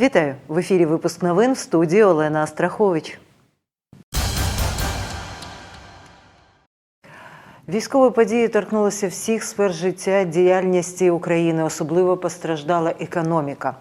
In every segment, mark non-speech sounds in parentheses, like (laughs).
Вітаю в ефірі. Випуск новин в студії Олена Астрахович. Військові події торкнулися всіх сфер життя діяльності України. Особливо постраждала економіка.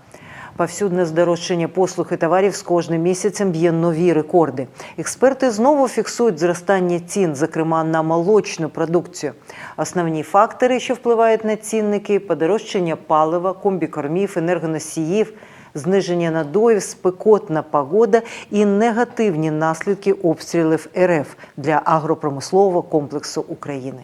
Повсюдне здорожчання послуг і товарів з кожним місяцем б'є нові рекорди. Експерти знову фіксують зростання цін, зокрема на молочну продукцію. Основні фактори, що впливають на цінники: подорожчання палива, комбікормів, енергоносіїв, зниження надоїв, спекотна погода і негативні наслідки обстрілів РФ для агропромислового комплексу України.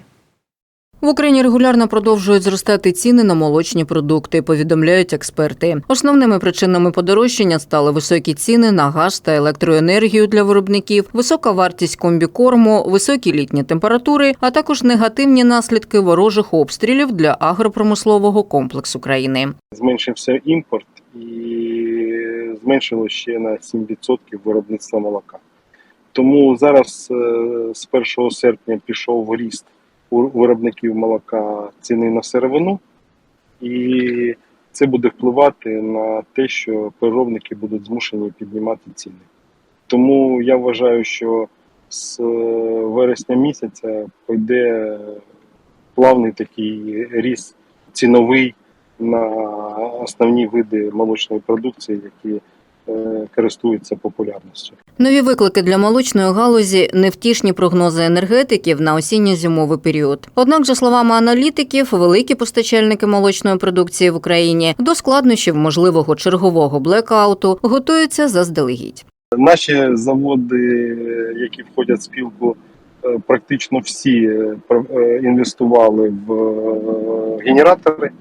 В Україні регулярно продовжують зростати ціни на молочні продукти, повідомляють експерти. Основними причинами подорожчання стали високі ціни на газ та електроенергію для виробників, висока вартість комбікорму, високі літні температури, а також негативні наслідки ворожих обстрілів для агропромислового комплексу країни. зменшився імпорт і зменшило ще на 7% виробництва молока. Тому зараз е, з 1 серпня пішов ріст у виробників молока ціни на сировину, і це буде впливати на те, що переробники будуть змушені піднімати ціни. Тому я вважаю, що з е, вересня місяця пойде плавний такий ріст ціновий на основні види молочної продукції, які е, користуються популярністю. Нові виклики для молочної галузі невтішні прогнози енергетиків на осінньо-зимовий період. Однак, за словами аналітиків, великі постачальники молочної продукції в Україні до складнощів можливого чергового блекауту готуються заздалегідь. Наші заводи, які входять в спілку, е, практично всі е, інвестували в генератори,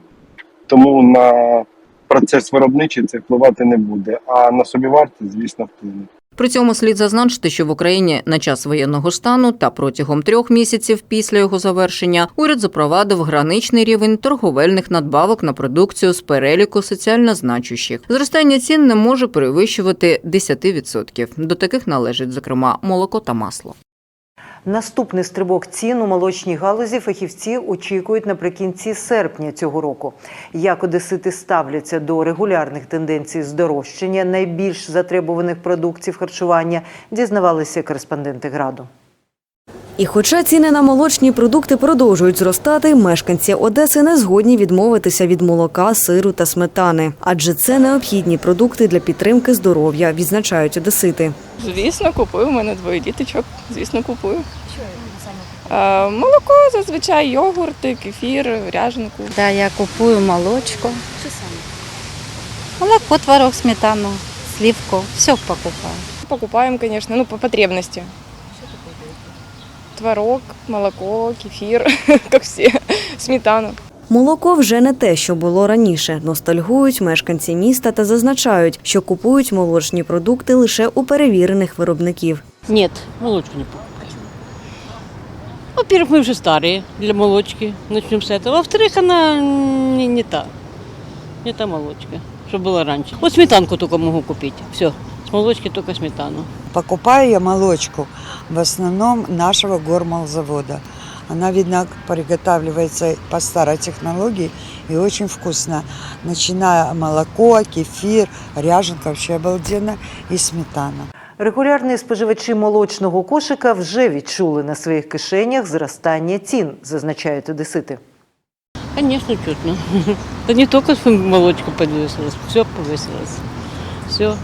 тому на процес виробничий це впливати не буде. А на собівартість, звісно, вплине. При цьому слід зазначити, що в Україні на час воєнного стану та протягом трьох місяців після його завершення уряд запровадив граничний рівень торговельних надбавок на продукцію з переліку соціально значущих. Зростання цін не може перевищувати 10%. До таких належить, зокрема, молоко та масло. Наступний стрибок цін у молочній галузі фахівці очікують наприкінці серпня цього року. Як одесити ставляться до регулярних тенденцій здорожчання найбільш затребуваних продуктів харчування, дізнавалися кореспонденти граду. І хоча ціни на молочні продукти продовжують зростати, мешканці Одеси не згодні відмовитися від молока, сиру та сметани, адже це необхідні продукти для підтримки здоров'я, відзначають одесити. Звісно, купую. У мене двоє діточок. Звісно, купую. Е, молоко зазвичай йогурти, кефір, ряженку. Да, я купую молочко. Молоко, творог, сметану, сливку. Все покупаю. Покупаем, конечно, ну, по потребности Творог, молоко, кефир, (laughs) как все, сметану. Молоко вже не те, що було раніше. Ностальгують мешканці міста та зазначають, що купують молочні продукти лише у перевірених виробників. Нет, молочку не покупаем. Во-первых, мы уже старые для молочки. Начнем с этого. Во-вторых, она не, не та. Не та молочка, что была раньше. Вот сметанку только могу купить. Все. Молочки только сметану. Покупаю я молочку в основном нашего гормолзавода. Она, видно, приготавливается по старой технологии и очень вкусно. Начиная молоко, кефир, ряженка вообще обалденно и сметана. Регулярні споживачі молочного кошика вже відчули на своїх кишенях зростання цін, зазначають одесити. Конечно, чутно. (laughs) Да не только молочка повысилась, все повысилось. Все.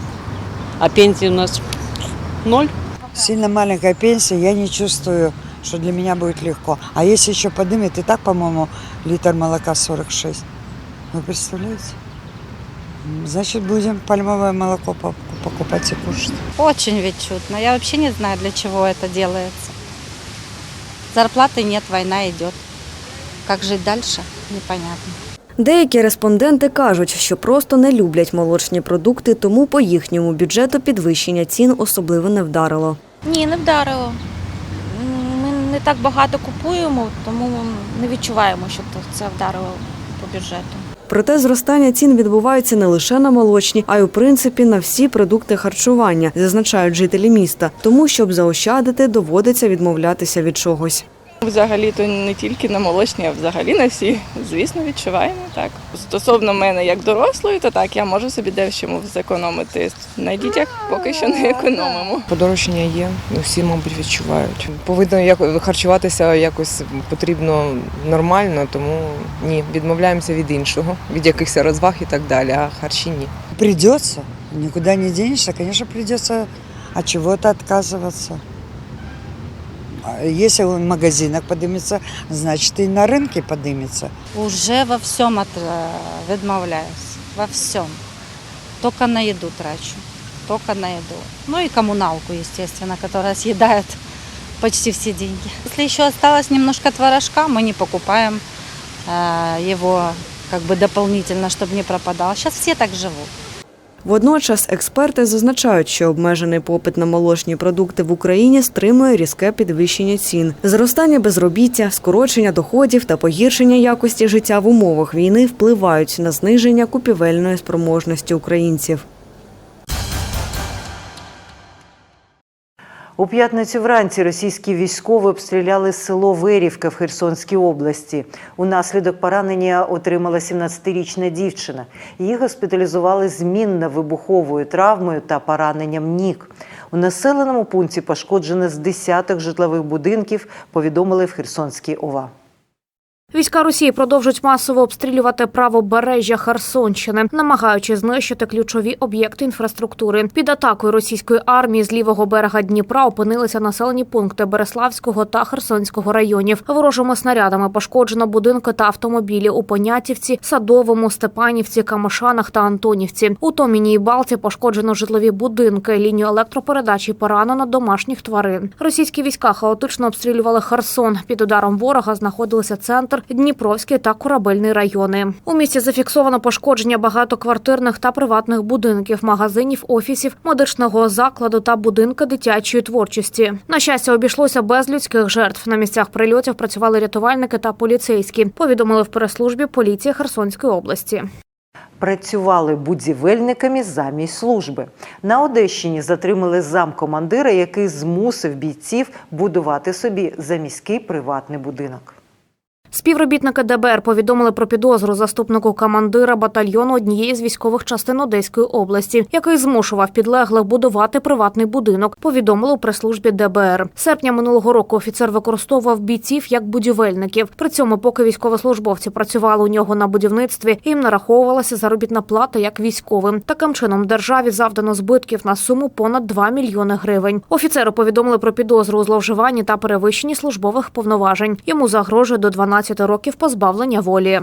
А пенсии у нас ноль. Сильно маленькая пенсия, я не чувствую, что для меня будет легко. А если еще поднимет, и так, по-моему, литр молока 46. Вы представляете? Значит, будем пальмовое молоко пок- покупать и кушать. Очень ведь чудно. Я вообще не знаю, для чего это делается. Зарплаты нет, война идет. Как жить дальше, непонятно. Деякі респонденти кажуть, що просто не люблять молочні продукти, тому по їхньому бюджету підвищення цін особливо не вдарило. Ні, не вдарило. Ми не так багато купуємо, тому не відчуваємо, що це вдарило по бюджету. Проте зростання цін відбувається не лише на молочні, а й у принципі на всі продукти харчування, зазначають жителі міста. Тому, щоб заощадити, доводиться відмовлятися від чогось. Взагалі то не тільки на молочні, а взагалі на всі. Звісно, відчуваємо так. Стосовно мене як дорослої, то так я можу собі дещому зекономити. На дітях поки що не економимо. Подорожчання є, ну, всі, мабуть, відчувають. Повинно як харчуватися якось потрібно нормально, тому ні, відмовляємося від іншого, від якихось розваг і так далі, а харчі ні. Придется, никуда не денешься, конечно, придется от чего-то отказываться. А Если в магазинах подымется, значит и на рынке подымется. Уже во всем от, э, відмовляюсь. Во всем. Только на еду трачу. Только на еду. Ну и коммуналку, естественно, которая съедает (laughs) почти все деньги. Если еще осталось немножко творожка, мы не покупаем э, его как бы дополнительно, чтобы не пропадал. Сейчас все так живут. Водночас експерти зазначають, що обмежений попит на молочні продукти в Україні стримує різке підвищення цін. Зростання безробіття, скорочення доходів та погіршення якості життя в умовах війни впливають на зниження купівельної спроможності українців. У п'ятницю вранці російські військові обстріляли село Верівка в Херсонській області. Унаслідок поранення отримала 17-річна дівчина. Її госпіталізували з мінно-вибуховою травмою та пораненням ніг. У населеному пункті пошкоджено з десяток житлових будинків, повідомили в Херсонській ОВА. Війська Росії продовжують масово обстрілювати правобережжя Херсонщини, намагаючись знищити ключові об'єкти інфраструктури. Під атакою російської армії з лівого берега Дніпра опинилися населені пункти Береславського та Херсонського районів. Ворожими снарядами пошкоджено будинки та автомобілі у Понятівці, Садовому, Степанівці, Камишанах та Антонівці. У Томіні і Балті пошкоджено житлові будинки, лінію електропередачі поранено домашніх тварин. Російські війська хаотично обстрілювали Херсон. Під ударом ворога знаходилися центр, Дніпровський та Корабельний райони. У місті зафіксовано пошкодження багатоквартирних та приватних будинків, магазинів, офісів, медичного закладу та будинки дитячої творчості. На щастя, обійшлося без людських жертв. На місцях прильотів працювали рятувальники та поліцейські. Повідомили в прес-службі поліції Херсонської області. Працювали будівельниками замість служби. На Одещині затримали замкомандира, який змусив бійців будувати собі заміський приватний будинок. Співробітники ДБР повідомили про підозру заступнику командира батальйону однієї з військових частин Одеської області, який змушував підлеглих будувати приватний будинок. Повідомили у прес-службі ДБР. Серпня минулого року офіцер використовував бійців як будівельників. При цьому, поки військовослужбовці працювали у нього на будівництві, їм нараховувалася заробітна плата як військовим. Таким чином державі завдано збитків на суму понад 2 мільйони гривень. Офіцеру повідомили про підозру у зловживанні та перевищенні службових повноважень. Йому загрожує до 12 років позбавлення волі.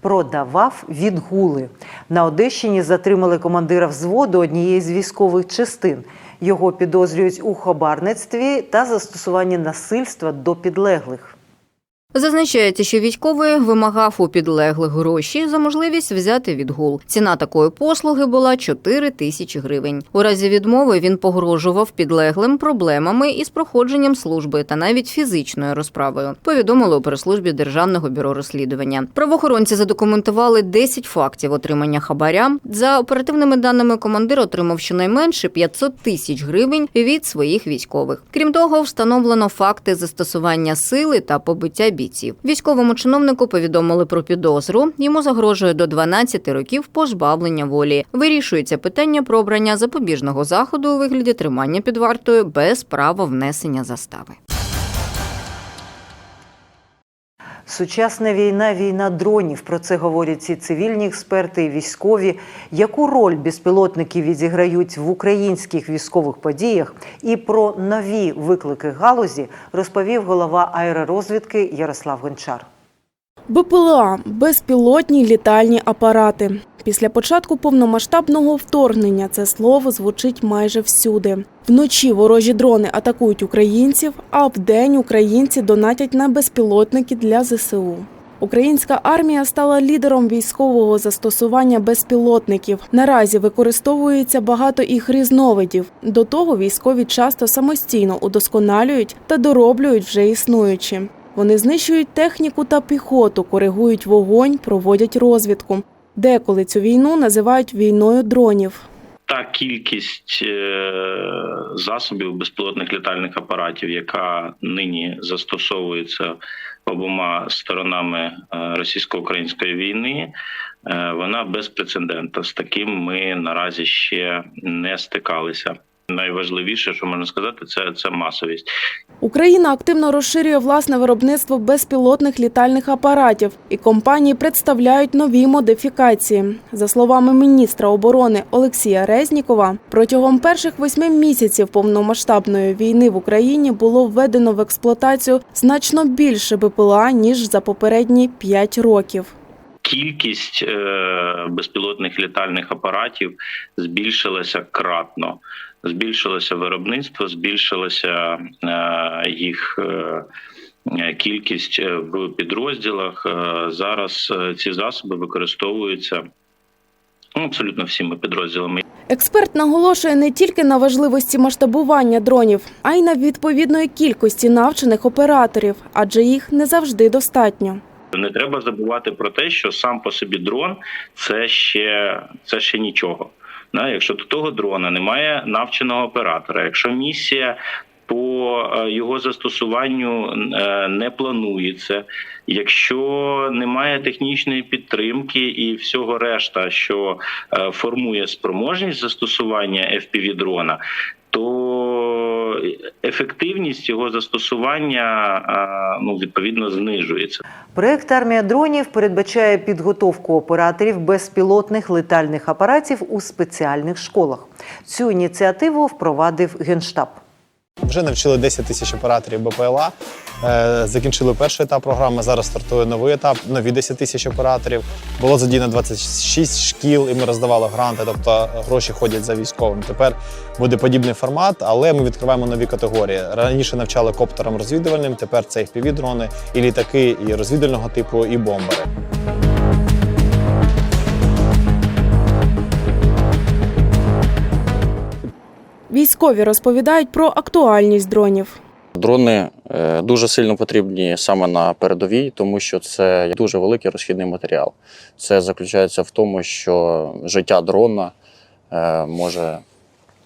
Продавав відгули. На Одещині затримали командира взводу однієї з військових частин. Його підозрюють у хабарництві та застосуванні насильства до підлеглих. Зазначається, що військовий вимагав у підлеглих гроші за можливість взяти відгул. Ціна такої послуги була 4 тисячі гривень. У разі відмови він погрожував підлеглим проблемами із проходженням служби та навіть фізичною розправою. Повідомили у прес-службі Державного бюро розслідування. Правоохоронці задокументували 10 фактів отримання хабаря. За оперативними даними, командир отримав щонайменше 500 тисяч гривень від своїх військових. Крім того, встановлено факти застосування сили та побиття бійців. Військовому чиновнику повідомили про підозру. Йому загрожує до 12 років позбавлення волі. Вирішується питання про обрання запобіжного заходу у вигляді тримання під вартою без права внесення застави. Сучасна війна війна дронів. Про це говорять і цивільні експерти, і військові. Яку роль безпілотники відіграють в українських військових подіях? І про нові виклики галузі розповів голова аеророзвідки Ярослав Гончар. БПЛА безпілотні літальні апарати. Після початку повномасштабного вторгнення це слово звучить майже всюди. Вночі ворожі дрони атакують українців, а вдень українці донатять на безпілотники для ЗСУ. Українська армія стала лідером військового застосування безпілотників. Наразі використовується багато їх різновидів. До того військові часто самостійно удосконалюють та дороблюють вже існуючі. Вони знищують техніку та піхоту, коригують вогонь, проводять розвідку. Деколи цю війну називають війною дронів. та кількість е, засобів безпілотних літальних апаратів, яка нині застосовується обома сторонами е, російсько-української війни, е, вона безпрецедентна. З таким ми наразі ще не стикалися. Найважливіше, що можна сказати, це, це масовість. Україна активно розширює власне виробництво безпілотних літальних апаратів, і компанії представляють нові модифікації. За словами міністра оборони Олексія Резнікова, протягом перших восьми місяців повномасштабної війни в Україні було введено в експлуатацію значно більше БПЛА ніж за попередні п'ять років. Кількість е, безпілотних літальних апаратів збільшилася кратно. Збільшилося виробництво, збільшилася е, їх е, кількість е, в підрозділах. Зараз ці засоби використовуються ну, абсолютно всіма підрозділами. Експерт наголошує не тільки на важливості масштабування дронів, а й на відповідної кількості навчених операторів, адже їх не завжди достатньо. Не треба забувати про те, що сам по собі дрон це ще це ще нічого. Да, якщо до того дрона немає навченого оператора, якщо місія по е, його застосуванню е, не планується, якщо немає технічної підтримки і всього решта, що е, формує спроможність застосування fpv дрона, то ефективність його застосування ну відповідно знижується. Проект Армія дронів передбачає підготовку операторів безпілотних летальних апаратів у спеціальних школах. Цю ініціативу впровадив Генштаб. Вже навчили 10 тисяч операторів БПЛА. Е, Закінчили перший етап програми. Зараз стартує новий етап, нові 10 тисяч операторів. Було задіяно 26 шкіл, і ми роздавали гранти, тобто гроші ходять за військовим. Тепер буде подібний формат, але ми відкриваємо нові категорії. Раніше навчали коптерам розвідувальним, тепер це fpv дрони і літаки, і розвідувального типу, і бомбери. Військові розповідають про актуальність дронів. Дрони е, дуже сильно потрібні саме на передовій, тому що це дуже великий розхідний матеріал. Це заключається в тому, що життя дрона е, може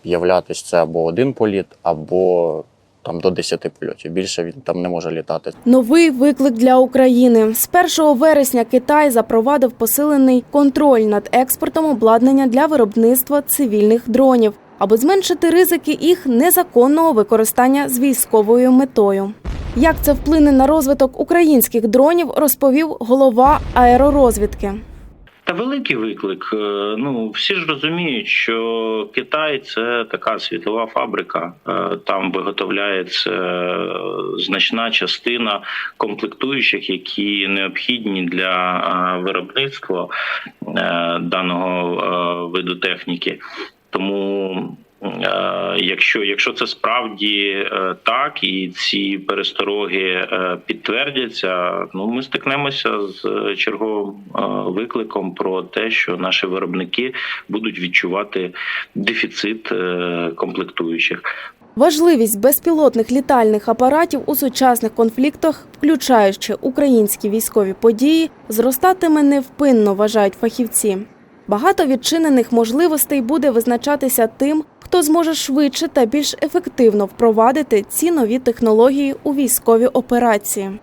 являтися це або один політ, або там до 10 польотів. Більше він там не може літати. Новий виклик для України. З 1 вересня Китай запровадив посилений контроль над експортом обладнання для виробництва цивільних дронів, аби зменшити ризики їх незаконного використання з військовою метою. Як це вплине на розвиток українських дронів, розповів голова аеророзвідки. Та великий виклик. Е, Ну всі ж розуміють, що Китай це така світова фабрика. Е, Там виготовляється е, значна частина комплектуючих, які необхідні для виробництва даного виду техніки. Тому е, якщо, якщо це справді е, так і ці перестороги е, підтвердяться, ну ми стикнемося з черговим викликом про те, що наші виробники будуть відчувати дефіцит комплектуючих. Важливість безпілотних літальних апаратів у сучасних конфліктах, включаючи українські військові події, зростатиме невпинно, вважають фахівці. Багато відчинених можливостей буде визначатися тим, хто зможе швидше та більш ефективно впровадити ці нові технології у військові операції.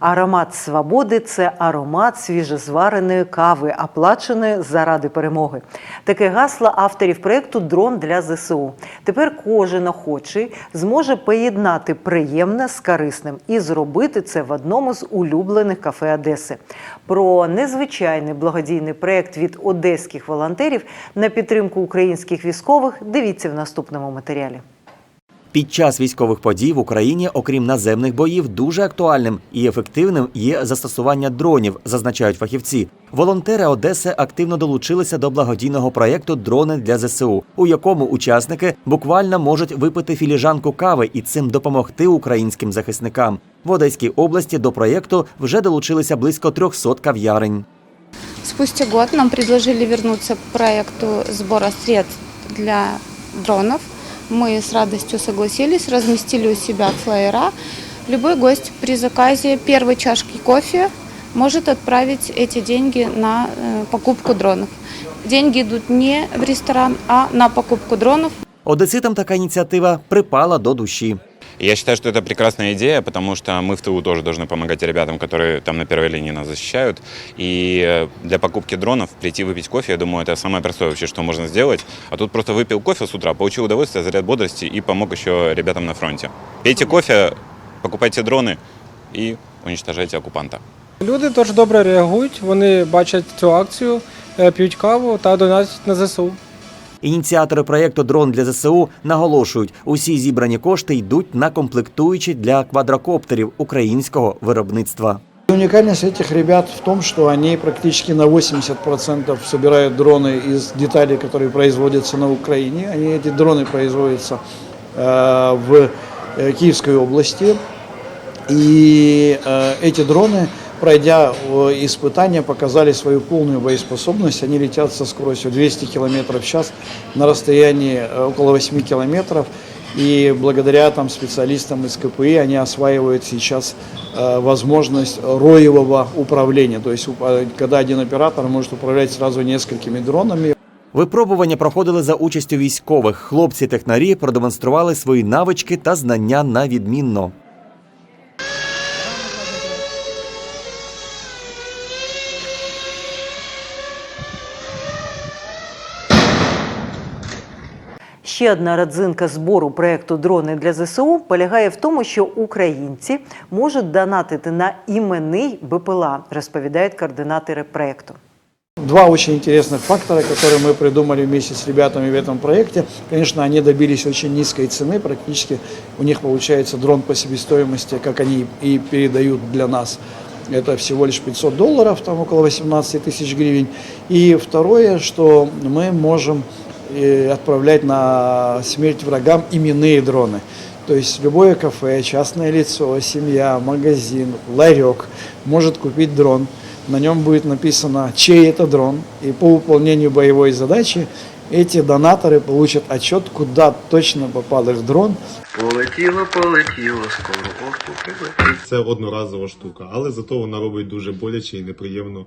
Аромат свободи це аромат свіжезвареної кави, оплаченої заради перемоги. Таке гасло авторів проєкту Дрон для ЗСУ. Тепер кожен охочий зможе поєднати приємне з корисним і зробити це в одному з улюблених кафе Одеси. Про незвичайний благодійний проєкт від одеських волонтерів на підтримку українських військових дивіться в наступному матеріалі. Під час військових подій в Україні, окрім наземних боїв, дуже актуальним і ефективним є застосування дронів, зазначають фахівці. Волонтери Одеси активно долучилися до благодійного проєкту Дрони для ЗСУ, у якому учасники буквально можуть випити філіжанку кави і цим допомогти українським захисникам. В Одеській області до проєкту вже долучилися близько 300 кав'ярень. Спустя год нам предложили вернуться к проекту сбора средств для дронов. Мы с радостью согласились, разместили у себя флеера. Любой гость при заказе первой чашки кофе может отправить эти деньги на э, покупку дронов. Деньги идут не в ресторан, а на покупку дронов. Одеситам така ініціатива припала до душі. Я считаю, что это прекрасная идея, потому что мы в ТУ тоже должны помогать ребятам, которые там на первой линии нас защищают. И э, для покупки дронов прийти выпить кофе, я думаю, это самое простое вообще, что можно сделать. А тут просто выпил кофе с утра, получил удовольствие, заряд бодрости и помог еще ребятам на фронте. Пейте кофе, покупайте дроны и уничтожайте оккупанта. Люди дуже добре реагують, вони бачать цю акцію, п'ють каву та донатять на ЗСУ. Ініціатори проєкту Дрон для ЗСУ наголошують, усі зібрані кошти йдуть на комплектуючі для квадрокоптерів українського виробництва. Уникальность этих ребят в том, что они практически на 80% собирают дроны из деталей, которые производятся на Украине. Они, эти дроны производятся э, в э, Киевской области. И э, эти дроны, пройдя э, испытания, показали свою полную боеспособность. Они летят со скоростью 200 км в час на расстоянии э, около 8 километров. И благодаря там, специалистам из КПИ они осваивают сейчас э, возможность роевого управления. То есть уп- когда один оператор может управлять сразу несколькими дронами. Випробування проходили за участю військових. Хлопці-технарі продемонстрували свої навички та знання на відмінно. Ще одна родзинка збору проекту Дрони для ЗСУ полягає в тому, що українці можуть донатити на іменний БПЛА, розповідають координатори проекту. Два очень интересных фактора, которые мы придумали вместе с ребятами в этом проекте. Конечно, они добились очень низкой цены, практически у них получается дрон по себестоимости, как они и передают для нас. Это всего лишь 500 долларов, там около 18 тысяч гривен. И второе, что мы можем э, отправлять на смерть врагам именные дроны. То есть любое кафе, частное лицо, семья, магазин, ларек может купить дрон. На нем будет написано, чей это дрон. И по выполнению боевой задачи эти донаторы получат отчет, куда точно попал их дрон. Полетіло, полетіло, скоро охту прилетить. Це одноразова штука, але зато вона робить дуже боляче і неприємно.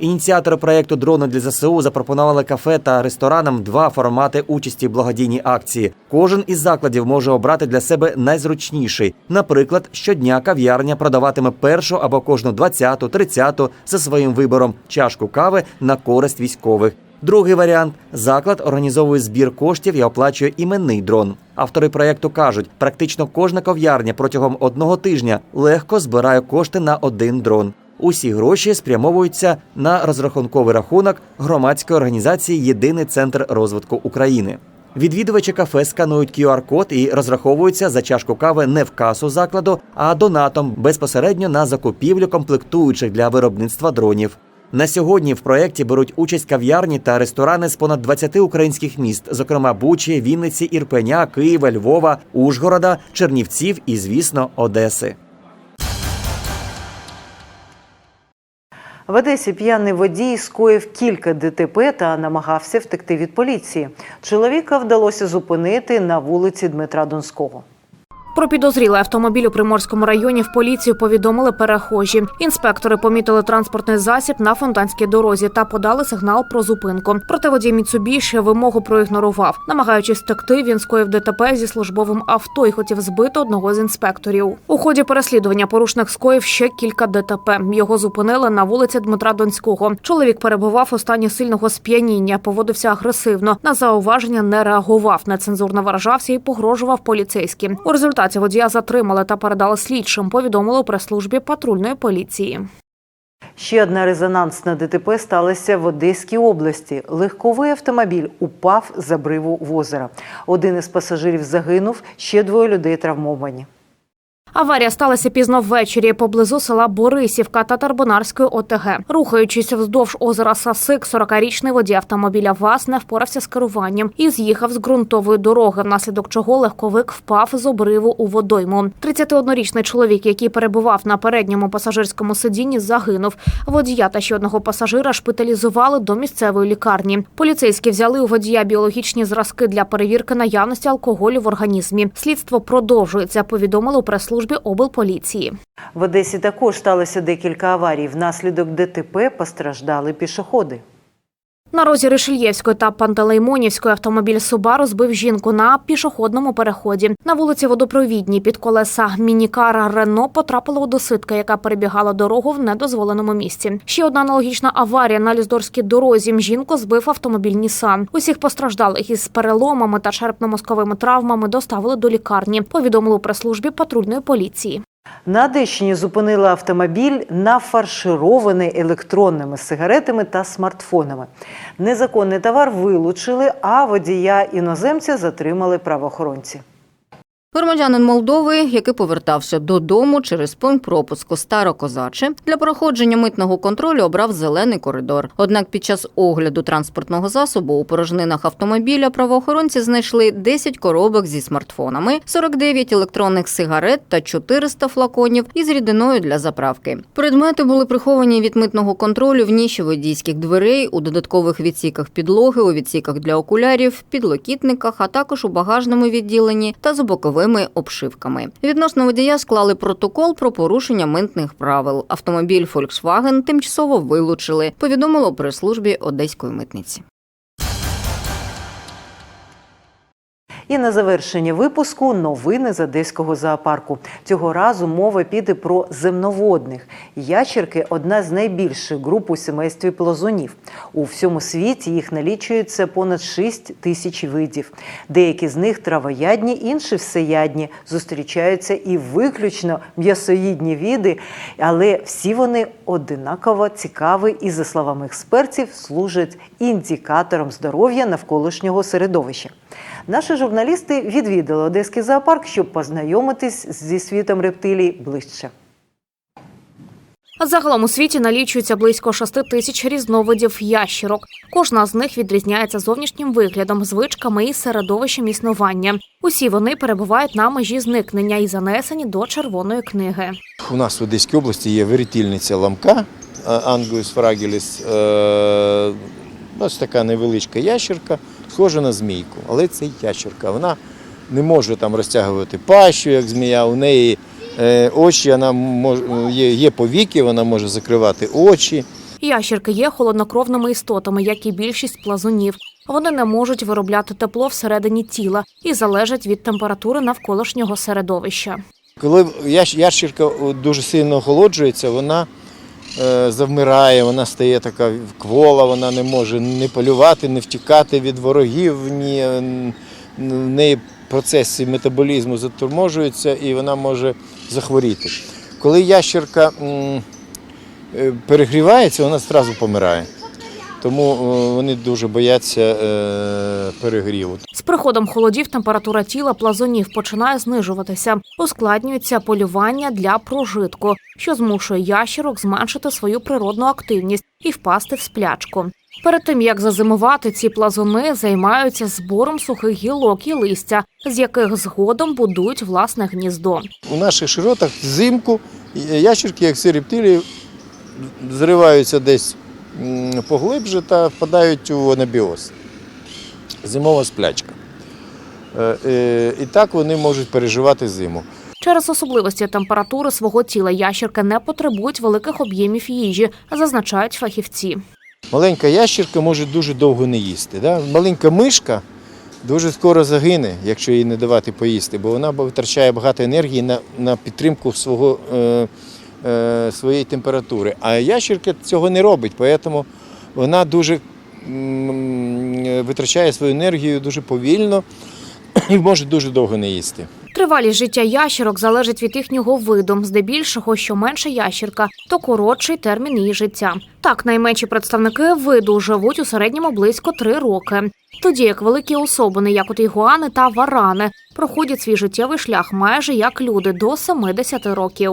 Ініціатори проєкту Дрони для ЗСУ запропонували кафе та ресторанам два формати участі в благодійній акції. Кожен із закладів може обрати для себе найзручніший. Наприклад, щодня кав'ярня продаватиме першу або кожну 20-ту, 30-ту за своїм вибором чашку кави на користь військових. Другий варіант заклад організовує збір коштів і оплачує іменний дрон. Автори проєкту кажуть, практично кожна кав'ярня протягом одного тижня легко збирає кошти на один дрон. Усі гроші спрямовуються на розрахунковий рахунок громадської організації Єдиний центр розвитку України. Відвідувачі кафе сканують QR-код і розраховуються за чашку кави не в касу закладу, а донатом безпосередньо на закупівлю комплектуючих для виробництва дронів. На сьогодні в проєкті беруть участь кав'ярні та ресторани з понад 20 українських міст, зокрема Бучі, Вінниці, Ірпеня, Києва, Львова, Ужгорода, Чернівців і, звісно, Одеси. В Одесі п'яний водій скоїв кілька ДТП та намагався втекти від поліції. Чоловіка вдалося зупинити на вулиці Дмитра Донського. Про підозрілий автомобіль у Приморському районі в поліцію повідомили перехожі. Інспектори помітили транспортний засіб на фонтанській дорозі та подали сигнал про зупинку. Проте водій Міцубіші вимогу проігнорував. Намагаючись втекти, він скоїв ДТП зі службовим авто і хотів збити одного з інспекторів. У ході переслідування порушник скоїв ще кілька ДТП. Його зупинили на вулиці Дмитра Донського. Чоловік перебував у стані сильного сп'яніння, поводився агресивно. На зауваження не реагував, нецензурно виражався і погрожував поліцейським. У результаті водія затримали та передали слідчим. Повідомили у прес-службі патрульної поліції. Ще одна резонансне ДТП сталася в Одеській області. Легковий автомобіль упав з бриву в озеро. Один із пасажирів загинув, ще двоє людей травмовані. Аварія сталася пізно ввечері поблизу села Борисівка та Тарбонарської ОТГ. Рухаючись вздовж озера Сасик, 40-річний водій автомобіля ВАЗ не впорався з керуванням і з'їхав з ґрунтової дороги, внаслідок чого легковик впав з обриву у водойму. 31-річний чоловік, який перебував на передньому пасажирському сидінні, загинув. Водія та ще одного пасажира шпиталізували до місцевої лікарні. Поліцейські взяли у водія біологічні зразки для перевірки наявності алкоголю в організмі. Слідство продовжується. Повідомили у прес-службі облполіції. В Одесі також сталося декілька аварій. Внаслідок ДТП постраждали пішоходи. На розі Ришельєвської та Пантелеймонівської автомобіль Субару збив жінку на пішохідному переході. На вулиці Водопровідній під колеса мінікара Рено потрапила одоситка, яка перебігала дорогу в недозволеному місці. Ще одна аналогічна аварія на Ліздорській дорозі. Жінку збив автомобіль Нісан. Усіх постраждалих із переломами та черепно-мозковими травмами доставили до лікарні. Повідомили у прес-службі патрульної поліції. На Одещині зупинили автомобіль нафарширований електронними сигаретами та смартфонами. Незаконний товар вилучили, а водія іноземця затримали правоохоронці. Громадянин Молдови, який повертався додому через пункт пропуску Старокозаче, для проходження митного контролю обрав зелений коридор. Однак під час огляду транспортного засобу у порожнинах автомобіля правоохоронці знайшли 10 коробок зі смартфонами, 49 електронних сигарет та 400 флаконів із рідиною для заправки. Предмети були приховані від митного контролю в ніші водійських дверей, у додаткових відсіках підлоги, у відсіках для окулярів, підлокітниках, а також у багажному відділенні та за боковими обшивками. Відносно водія склали протокол про порушення митних правил. Автомобіль Volkswagen тимчасово вилучили. Повідомило прес-службі Одеської митниці. І на завершення випуску новини з одеського зоопарку. Цього разу мова піде про земноводних. Ящерки одна з найбільших груп у сімействі плазунів. У всьому світі їх налічується понад 6 тисяч видів. Деякі з них травоядні, інші всеядні. Зустрічаються і виключно м'ясоїдні види, але всі вони одинаково цікаві і, за словами експертів, служать індикатором здоров'я навколишнього середовища. Наші журналісти відвідали Одеський зоопарк, щоб познайомитись зі світом рептилій ближче. Загалом у світі налічується близько 6 тисяч різновидів ящерок. Кожна з них відрізняється зовнішнім виглядом, звичками і середовищем існування. Усі вони перебувають на межі зникнення і занесені до червоної книги. У нас в Одеській області є вирітільниця ламка Ангус фрагіліс. Ось така невеличка ящерка, схожа на змійку, але це ящерка. Вона не може там розтягувати пащу, як змія. У неї е, очі, вона може, є, є повіки, вона може закривати очі. Ящерки є холоднокровними істотами, як і більшість плазунів. Вони не можуть виробляти тепло всередині тіла і залежать від температури навколишнього середовища. Коли ящ- ящерка дуже сильно охолоджується, вона завмирає, вона стає така квола, вона не може не полювати, не втікати від ворогів, ні, е, в неї процеси метаболізму заторможуються і вона може захворіти. Коли ящерка е, перегрівається, вона одразу помирає. Тому е, вони дуже бояться е, перегріву. З приходом холодів температура тіла плазунів починає знижуватися. Ускладнюється полювання для прожитку, що змушує ящерок зменшити свою природну активність і впасти в сплячку. Перед тим як зазимувати, ці плазуни займаються збором сухих гілок і листя, з яких згодом будують власне гніздо. У наших широтах взимку ящерки, як всі рептилії, зриваються десь поглибше та впадають у анабіоз. Зимова сплячка. Е, е, І так вони можуть переживати зиму. Через особливості температури свого тіла ящерки не потребують великих об'ємів їжі, зазначають фахівці. Маленька ящерка може дуже довго не їсти. Да? Маленька мишка дуже скоро загине, якщо їй не давати поїсти, бо вона витрачає багато енергії на, на підтримку свого, е, е, своєї температури. А ящерка цього не робить, тому вона дуже витрачає свою енергію дуже повільно і може дуже довго не їсти. Тривалість життя ящерок залежить від їхнього виду. Здебільшого, що менша ящерка, то коротший термін її життя. Так, найменші представники виду живуть у середньому близько три роки. Тоді як великі особини, як от ігуани та варани, проходять свій життєвий шлях майже як люди до 70 років.